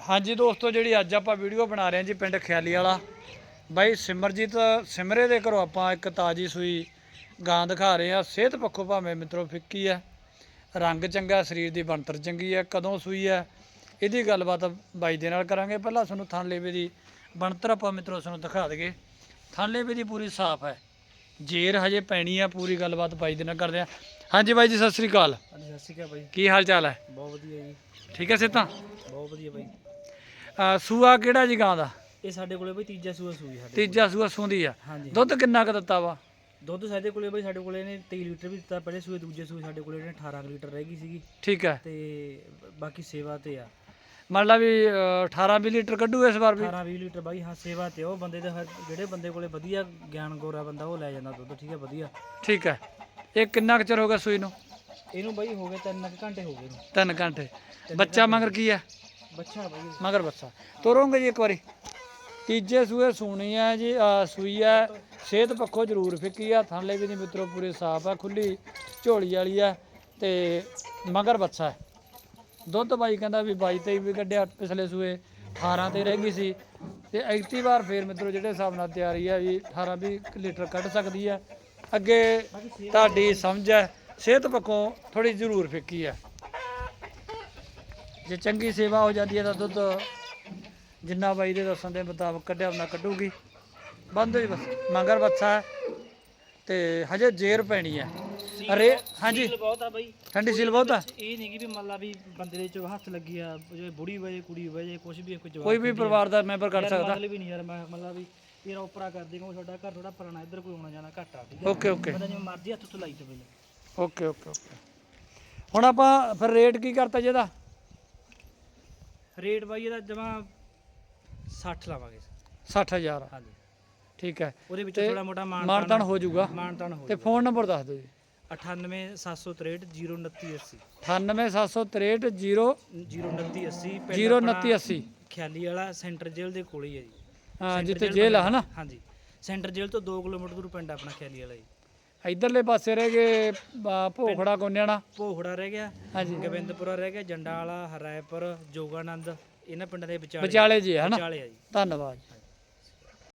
ਹਾਂਜੀ ਦੋਸਤੋ, ਜਿਹੜੀ ਅੱਜ ਆਪਾਂ ਵੀਡੀਓ ਬਣਾ ਰਹੇ ਹਾਂ ਜੀ ਪਿੰਡ ਖਿਆਲੀ ਵਾਲਾ, ਬਾਈ ਸਿਮਰਜੀਤ ਸਿਮਰੇ ਦੇ ਘਰੋਂ ਆਪਾਂ ਇੱਕ ਤਾਜੀ ਸੂਈ ਗਾਂ ਦਿਖਾ ਰਹੇ ਹਾਂ। ਸਿਹਤ ਪੱਖੋਂ ਭਾਵੇਂ ਮਿੱਤਰੋ ਫਿੱਕੀ ਹੈ, ਰੰਗ ਚੰਗਾ, ਸਰੀਰ ਦੀ ਬਣਤਰ ਚੰਗੀ ਹੈ, ਕਦੋਂ ਸੂਈ ਹੈ, ਇਹਦੀ ਗੱਲਬਾਤ ਬਾਈ ਦੇ ਨਾਲ ਕਰਾਂਗੇ। ਪਹਿਲਾਂ ਤੁਹਾਨੂੰ ਥਣ ਲੇਵੇ ਦੀ ਬਣਤਰ ਆਪਾਂ ਮਿੱਤਰੋ ਤੁਹਾਨੂੰ ਦਿਖਾ ਦਈਏ। ਥਣ ਲੇਵੇ ਦੀ ਪੂਰੀ ਸਾਫ਼ ਹੈ। ਜੇਰ ਹਜੇ ਪੈਣੀ ਆ ਪੂਰੀ ਗੱਲਬਾਤ ਬਾਈ ਦੇ ਨਾਲ ਕਰਦੇ ਹਾਂ ਹਾਂਜੀ ਬਾਈ ਜੀ ਸਤਿ ਸ੍ਰੀ ਅਕਾਲ। ਹਾਂਜੀ ਸਤਿ ਸ਼੍ਰੀ ਅਕਾਲ ਬਾਈ। ਕੀ ਹਾਲ ਚਾਲ ਹੈ? ਬਹੁਤ ਵਧੀਆ ਜੀ। ਠੀਕ ਹੈ ਸਿੱਧਾ ਬਹੁਤ ਵਧੀਆ ਬਾਈ। ਅਹ ਸੂਆ ਕਿਹੜਾ ਜੀ ਗਾਂ ਦਾ? ਇਹ ਸਾਡੇ ਕੋਲੇ ਬਾਈ ਤੀਜਾ ਸੂਆ ਸੂਈ ਸਾਡੇ ਤੀਜਾ ਸੂਆ ਸੂੰਦੀ ਆ। ਹਾਂਜੀ। ਦੁੱਧ ਕਿੰਨਾ ਕੁ ਦਿੱਤਾ ਵਾ? ਦੁੱਧ ਸਾਡੇ ਕੋਲੇ ਬਾਈ ਸਾਡੇ ਕੋਲੇ ਨੇ 23 ਲੀਟਰ ਵੀ ਦਿੱਤਾ ਪਹਿਲੇ ਸੂਏ ਦੂਜੇ ਸੂਏ ਸਾਡੇ ਕੋਲੇ ਨੇ 18 ਕੁ ਲੀਟਰ ਰਹਿ ਗਈ ਸੀਗੀ। ਠੀਕ ਹੈ। ਤੇ ਬਾਕੀ ਸੇਵਾ ਤੇ ਆ। ਮੰਨ ਲਾ ਵੀ ਅਹ, 18 20 ਲੀਟਰ ਕੱਢੂ ਇਸ ਵਾਰ ਵੀ। 18 20 ਲੀਟਰ ਬਾਈ ਹਾਂ ਸੇਵਾ ਤੇ ਉਹ ਬੰਦੇ ਦੇ ਹਰ- ਜਿਹੜੇ ਬੰਦੇ ਕੋਲੇ ਵਧੀਆ ਗਿਆਨ ਗੋਰਾ ਬੰਦਾ ਉਹ ਲੈ ਜਾਂਦਾ ਦੁੱਧ ਠੀਕ ਹੈ ਵਧੀਆ। ਠੀਕ ਹੈ। ਇਹ ਕਿੰਨਾ ਕੁ ਚਿਰ ਹੋ ਗਿਆ ਸੂਈ ਨੂੰ? ਇਹਨੂੰ ਬਾਈ ਹੋ ਗਏ 3 ਘੰਟੇ ਹੋ ਗਏ ਇਹਨੂੰ। 3 ਘੰਟੇ। ਬੱਚਾ ਮਗਰ ਕੀ ਹੈ? ਬੱਚਾ ਬਾਈ। ਮਗਰ ਬੱਚਾ। ਤੋਰੋਂਗੇ ਜੀ ਇੱਕ ਵਾਰੀ। ਤੀਜੇ ਸੂਏ ਸੂਣੀ ਹੈ ਜੀ ਅਹ, ਸੂਈ ਹੈ। ਸਿਹਤ ਪੱਖੋਂ ਜ਼ਰੂਰ ਫਿੱਕੀ ਆ। ਥਾਂਲੇ ਵੀ ਦੀ ਮਿੱਤਰੋ ਪੂਰੇ ਸਾਫ਼ ਆ ਖੁੱਲੀ ਝੋਲੀ ਵਾਲੀ ਆ ਤੇ ਮਗਰ ਬੱਚਾ ਹੈ। ਦੁੱਧ ਬਾਈ ਕਹਿੰਦਾ ਵੀ 22 23 ਵੀ ਕੱਢਿਆ ਪਿਛਲੇ ਸੂਏ 18 ਤੇ ਰਹਿ ਗਈ ਸੀ। ਤੇ ਐਕਟੀ ਵਾਰ ਫੇਰ ਮਿੱਤਰੋ ਜਿਹੜੇ ਹਿਸਾਬ ਨਾਲ ਤਿਆਰੀ ਆ ਵੀ 18 20 ਲੀਟਰ ਕੱਢ ਸਕਦੀ ਆ। ਅੱਗੇ ਤੁਹਾਡੀ ਸਮਝ ਹੈ, ਸਿਹਤ ਪੱਖੋਂ ਥੋੜੀ ਜ਼ਰੂਰ ਫਿੱਕੀ ਆ। ਜੇ ਚੰਗੀ ਸੇਵਾ ਹੋ ਜਾਂਦੀ ਹੈ ਤਾਂ ਦੁੱਧ ਜਿੰਨਾ ਬਾਈ ਦੇ ਦੱਸਣ ਦੇ ਮੁਤਾਬਕ ਕੱਢਿਆ ਉਹਨਾਂ ਕੱਢੂਗੀ। ਬੰਦ ਹੋਈ ਬਸ, ਮਗਰ ਬੱਚਾ ਤੇ ਹਜੇ ਜੇਰ ਪੈਣੀ ਹੈ। ਅਰੇ ਹਾਂਜੀ। ਸੀਲ ਬਹੁਤ ਆ ਬਾਈ। ਠੰਡੀ ਸੀਲ ਬਹੁਤ ਆ। ਇਹ ਨਹੀਂ ਕਿ ਵੀ ਮੰਨ ਲਾ ਵੀ ਬੰਦੇ ਦੇ ਚ ਹੱਥ ਲੱਗੀ ਆ ਜੇ ਬੁੜੀ ਵਜੇ ਕੁੜੀ ਵਜੇ ਕੁਝ ਵੀ ਕੋਈ ਜਵਾਬ ਕੋਈ ਵੀ ਪਰਿਵਾਰ ਦਾ ਮੈਂਬਰ ਕਰ ਸਕਦਾ। ਮਤਲਬ ਵੀ ਨਹੀਂ ਯਾਰ ਮੈਂ ਮਤਲਬ ਵੀ ਤੇਰਾ ਉਪਰਾ ਕਰ ਦੇਗਾ ਸਾਡਾ ਘਰ ਥੋੜਾ ਪੁਰਾਣਾ ਇੱਧਰ ਕੋਈ ਆਉਣਾ ਜਾਣਾ ਘੱਟ ਆ ਠੀਕ ਹੈ ਓਕੇ ਓਕੇ। ਬੰਦਾ ਜਿਵੇਂ ਮਰਜ਼ੀ ਹੱਥ ਤੋਂ ਲਾਈ ਤੇ ਪਹਿਲੇ ਓਕੇ ਓਕੇ ਓਕੇ। ਹੁਣ ਆਪਾਂ ਫਿਰ ਰੇਟ ਕੀ ਕਰਤਾ ਜਿਹਦਾ ਰੇਟ ਬਾਈ ਇਹਦਾ ਜਮਾ 60 ਲਾਵਾਂਗੇ। 60000 ਹਾਂਜੀ। ਠੀਕ ਹੈ। ਉਹਦੇ ਵਿੱਚ ਥੋੜਾ ਮੋਟਾ ਮਾਨ ਮਾਨਤਾਨ ਹੋ ਜਾਊਗਾ। ਮਾਨਤਾਨ ਹੋ ਤੇ ਫੋਨ ਨੰਬਰ ਦੱਸ ਦਿਓ ਜੀ। 98763 02980 98763 0 02980 02980 ਖਿਆਲੀ ਵਾਲਾ ਸੈਂਟਰ ਜੇਲ੍ਹ ਦੇ ਕੋਲ ਹੀ ਹੈ ਜੀ। ਹਾਂ ਜਿੱਥੇ ਜੇਲ੍ਹ ਆ। ਹਨਾ? ਹਾਂਜੀ। ਸੈਂਟਰ ਜੇਲ੍ਹ ਤੋਂ 2 ਕਿਲੋਮੀਟਰ ਦੂਰ ਪਿੰਡ ਆਪਣਾ ਖਿਆਲੀ ਵਾਲਾ ਜੀ। ਇਧਰਲੇ ਪਾਸੇ ਰਹਿ ਗਏ ਭੋਖੜਾ ਕੋਨਿਆਣਾ ਭੋਖੜਾ ਰਹਿ ਗਿਆ ਹਾਂਜੀ। ਗੋਬਿੰਦਪੁਰਾ ਰਹਿ ਗਿਆ ਜੰਡਾ ਵਾਲਾ ਹਰਾਇਪੁਰ ਜੋਗਾਨੰਦ ਇਹਨਾਂ ਪਿੰਡਾਂ ਦੇ ਵਿਚਾਲੇ ਵਿਚਾਲੇ ਜੀ ਹੈ ਹਨਾ? ਵਿਚਾਲੇ ਆ ਜੀ। ਧੰਨਵਾਦ।